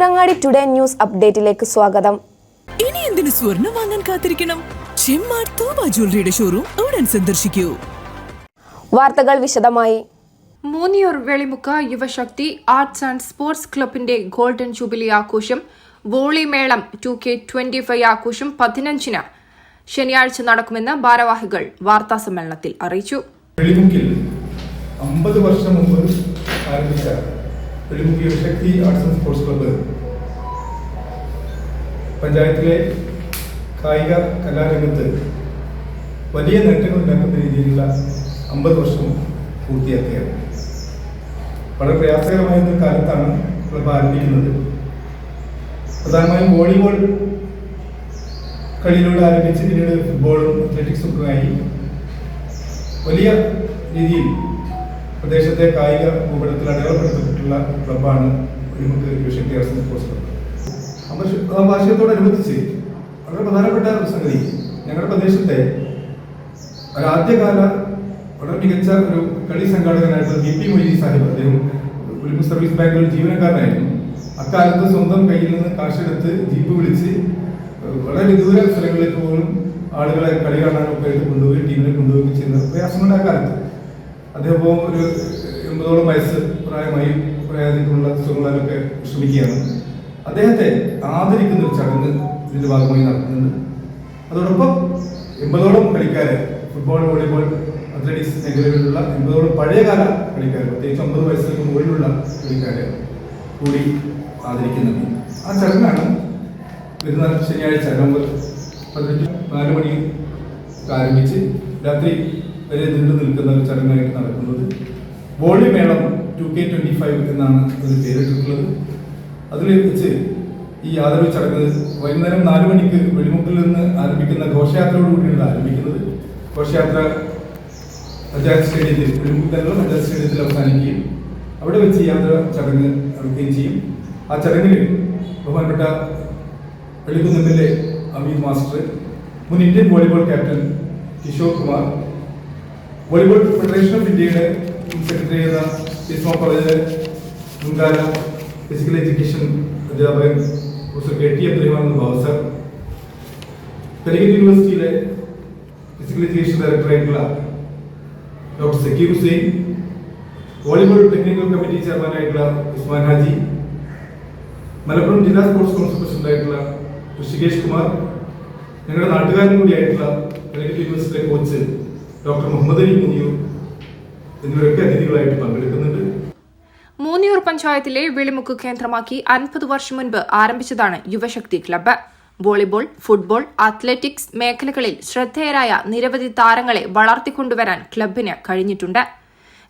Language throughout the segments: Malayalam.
തിരൂരങ്ങാടി ടുഡേ ന്യൂസ് അപ്ഡേറ്റിലേക്ക് സ്വാഗതം. ഇനി എന്തിനു സ്വർണം വാങ്ങാൻ കാത്തിരിക്കണം? ചെമ്മാർ തോമ ജ്വല്ലറിയുടെ ഷോറൂം ഉടൻ സന്ദർശിക്കൂ. വാർത്തകൾ വിശദമായി. Moonniyur Velimukku Yuvashakthi arts and sports ക്ലബിന്റെ ഗോൾഡൻ ജൂബിലി ആഘോഷം വോളി മേളം ടു കെ ട്വന്റി ഫൈവ് ആഘോഷം പതിനഞ്ചിന് ശനിയാഴ്ച നടക്കുമെന്ന് ഭാരവാഹികൾ വാർത്താ സമ്മേളനത്തിൽ അറിയിച്ചു. വെളിമുക്കിൽ അമ്പത് വർഷം മുമ്പ് ആരംഭിച്ച Velimukku Shakthi arts and sports club. പഞ്ചായത്തിലെ കായിക കലാരംഗത്ത് വലിയ നേട്ടങ്ങൾ ഉണ്ടാക്കുന്ന രീതിയിലുള്ള അമ്പത് വർഷം പൂർത്തിയാക്കിയത്. വളരെ പ്രയാസകരമായ ഒരു കാലത്താണ് ക്ലബ്ബ് ആരംഭിക്കുന്നത്. പ്രധാനമായും വോളിബോൾ കളിയിലൂടെ ആരംഭിച്ച് പിന്നീട് ഫുട്ബോളും അത്ലറ്റിക്സും ഒക്കെ ആയി. വലിയ രീതിയിൽ പ്രദേശത്തെ കായിക ഭൂപടത്തിൽ അടയാളപ്പെടുത്തപ്പെട്ടുള്ള ക്ലബ്ബാണ് നമുക്ക് ഏഷ്യൻ കേരള സ്പോർട്സ് ക്ലബ്ബ് ആ വാർഷികത്തോടനുബന്ധിച്ച് വളരെ പ്രധാനപ്പെട്ട ഒരു സംഗതി ഞങ്ങളുടെ പ്രദേശത്തെ ഒരാദ്യകാല വളരെ മികച്ച ഒരു കളി സംഘാടകനായിട്ടുള്ള ബി പി മൊയ്ലി സാഹിബ് അദ്ദേഹം ഒരു സർവീസ് ബാങ്കിൽ ജീവനക്കാരനായിരുന്നു. അക്കാലത്ത് സ്വന്തം കയ്യിൽ നിന്ന് കാശെടുത്ത് ജീപ്പ് വിളിച്ച് വളരെ വിദൂര സ്ഥലങ്ങളിലേക്ക് പോലും ആളുകളെ കളി കാണാനൊക്കെ ആയിട്ട് കൊണ്ടുപോയി ടീമിനെ കൊണ്ടുപോയി ചെയ്യുന്ന പ്രയാസങ്ങളുടെ ആ കാലത്ത്. അദ്ദേഹം ഒരു എൺപതോളം വയസ്സ് പ്രായമായി പ്രായത്തിലുള്ള സുഖങ്ങളൊക്കെ ശ്രമിക്കുകയാണ് അദ്ദേഹത്തെ ആദരിക്കുന്ന ഒരു ചടങ്ങ് ഇതിന്റെ ഭാഗമായി നടത്തുന്നുണ്ട് അതോടൊപ്പം എൺപതോളം കളിക്കാരെ ഫുട്ബോൾ വോളിബോൾ അത്ലറ്റിക്സ് മേഖലകളിലുള്ള എൺപതോളം പഴയകാല കളിക്കാർ പ്രത്യേകിച്ച് അമ്പത് വയസ്സിന് മുകളിലുള്ള കളിക്കാരെ കൂടി ആദരിക്കുന്നുണ്ട്. ആ ചടങ്ങാണ് വരുന്ന ശനിയാഴ്ച നവംബർ പതിനഞ്ച് നാല് മണി ആരംഭിച്ച് രാത്രി വരെ നീണ്ടു നിൽക്കുന്ന ഒരു ചടങ്ങായിട്ട് നടക്കുന്നത്. വോളി മേളം ടു കെ ട്വന്റി ഫൈവ് എന്നാണ് അതിന് പേരിട്ടിട്ടുള്ളത്. അതിൽ വെച്ച് ഈ ആദരവ് ചടങ്ങ് വൈകുന്നേരം നാല് മണിക്ക് വെടിമുട്ടിൽ നിന്ന് ആരംഭിക്കുന്ന ഘോഷയാത്രയോട് കൂടിയാണ് ആരംഭിക്കുന്നത്. ഘോഷയാത്ര പഞ്ചായത്ത് സ്റ്റേഡിയത്തിൽ വെടിമുക്കിലുള്ള പഞ്ചായത്ത് സ്റ്റേഡിയത്തിൽ അവസാനിക്കുകയും അവിടെ വെച്ച് യാത്ര ചടങ്ങ് നടക്കുകയും ചെയ്യും. ആ ചടങ്ങിൽ ബഹുമാനപ്പെട്ട വെളിക്കുന്നിലെ അമീത് മാസ്റ്റർ മുൻ Indian volleyball captain Kishore Kumar volleyball federation of ഇന്ത്യയുടെ സെക്രട്ടറി എന്ന ഇസ്മോ കോളേജിലെ മുൻകാല ഫിസിക്കൽ എഡ്യൂക്കേഷൻ അധ്യാപകൻ പ്രൊഫസർ കെ ടി അബ്ദുറഹ്മാൻ എന്ന ബാബു യൂണിവേഴ്സിറ്റിയിലെ physical education ഡയറക്ടറായിട്ടുള്ള doctor Zakir Hussain volleyball technical committee ചെയർമാനായിട്ടുള്ള Usman Haji Malappuram ജില്ലാ സ്പോർട്സ് കൗൺസിൽ പ്രസിഡന്റായിട്ടുള്ള ഋഷികേഷ് കുമാർ ഞങ്ങളുടെ നാട്ടുകാരൻ കൂടിയായിട്ടുള്ള കാലിക്കറ്റ് യൂണിവേഴ്സിറ്റിയിലെ കോച്ച് ഡോക്ടർ മുഹമ്മദ് അലി മുനിയൂർ എന്നിവരൊക്കെ അതിഥികളായിട്ട് പങ്കെടുക്കുന്നുണ്ട്. മൂന്നിയൂർ പഞ്ചായത്തിലെ വിളിമുക്ക് കേന്ദ്രമാക്കി അൻപത് വർഷം മുൻപ് ആരംഭിച്ചതാണ് Yuvashakti club. Volleyball football athletics മേഖലകളിൽ ശ്രദ്ധേയരായ നിരവധി താരങ്ങളെ വളർത്തിക്കൊണ്ടുവരാൻ ക്ലബിന് കഴിഞ്ഞിട്ടുണ്ട്.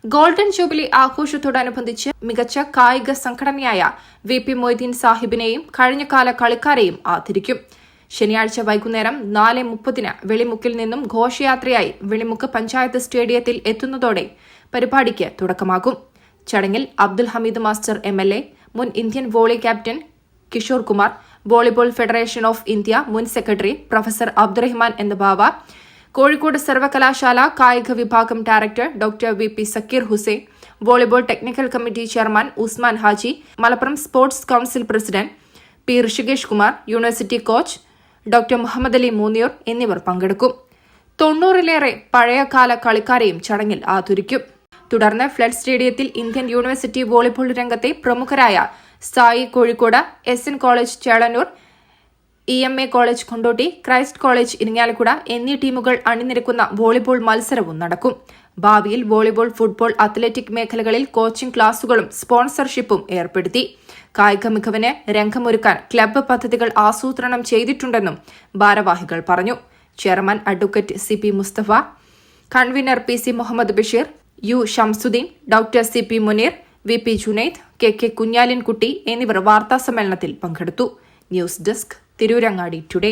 ഗോൾഡൻ ജൂബിലി ആഘോഷത്തോടനുബന്ധിച്ച് മികച്ച കായിക സംഘടനയായ വി പി മൊയ്തീൻ സാഹിബിനെയും കഴിഞ്ഞകാല കളിക്കാരെയും ആദരിക്കും. ശനിയാഴ്ച വൈകുന്നേരം നാല് മുപ്പതിന് വെളിമുക്കിൽ നിന്നും ഘോഷയാത്രയായി വെളിമുക്ക് പഞ്ചായത്ത് സ്റ്റേഡിയത്തിൽ എത്തുന്നതോടെ പരിപാടിക്ക് തുടക്കമാകും. ചടങ്ങിൽ Abdul Hameed master M L A മുൻ Indian volley captain Kishore Kumar volleyball federation of India മുൻ സെക്രട്ടറി പ്രൊഫസർ അബ്ദുറഹ്മാൻ എന്ന ബാവ കോഴിക്കോട് സർവകലാശാല കായിക വിഭാഗം director doctor V P Zakir Hussain volleyball technical committee chairman Usman Haji Malappuram sports council president P Rishikesh Kumar university coach doctor Muhammad Ali Moonniyur എന്നിവർ പങ്കെടുക്കും. തൊണ്ണൂറിലേറെ പഴയകാല കളിക്കാരെയും ചടങ്ങിൽ ആദരിക്കും. തുടർന്ന് ഫ്ലഡ് സ്റ്റേഡിയത്തിൽ ഇന്ത്യൻ യൂണിവേഴ്സിറ്റി വോളിബോൾ രംഗത്തെ പ്രമുഖരായ SAI Kozhikode S N college Chelannur E M A college Kondotty Christ college Irinjalakuda എന്നീ ടീമുകൾ അണിനിരക്കുന്ന വോളിബോൾ മത്സരവും നടക്കും. ഭാവിയിൽ വോളിബോൾ ഫുട്ബോൾ അത്ലറ്റിക് മേഖലകളിൽ കോച്ചിംഗ് ക്ലാസുകളും സ്പോൺസർഷിപ്പും ഏർപ്പെടുത്തി. കായിക മികവിന് രംഗമൊരുക്കാൻ ക്ലബ്ബ് പദ്ധതികൾ ആസൂത്രണം ചെയ്തിട്ടുണ്ടെന്നും ഭാരവാഹികൾ പറഞ്ഞു. Chairman advocate C P Mustafa convener P C Muhammad Basheer U Shamsuddin doctor C P Muneer V P Junaid K K Kunhalinkutty എന്നിവർ വാർത്താ സമ്മേളനത്തിൽ പങ്കെടുത്തു. News desk Tirurangadi today.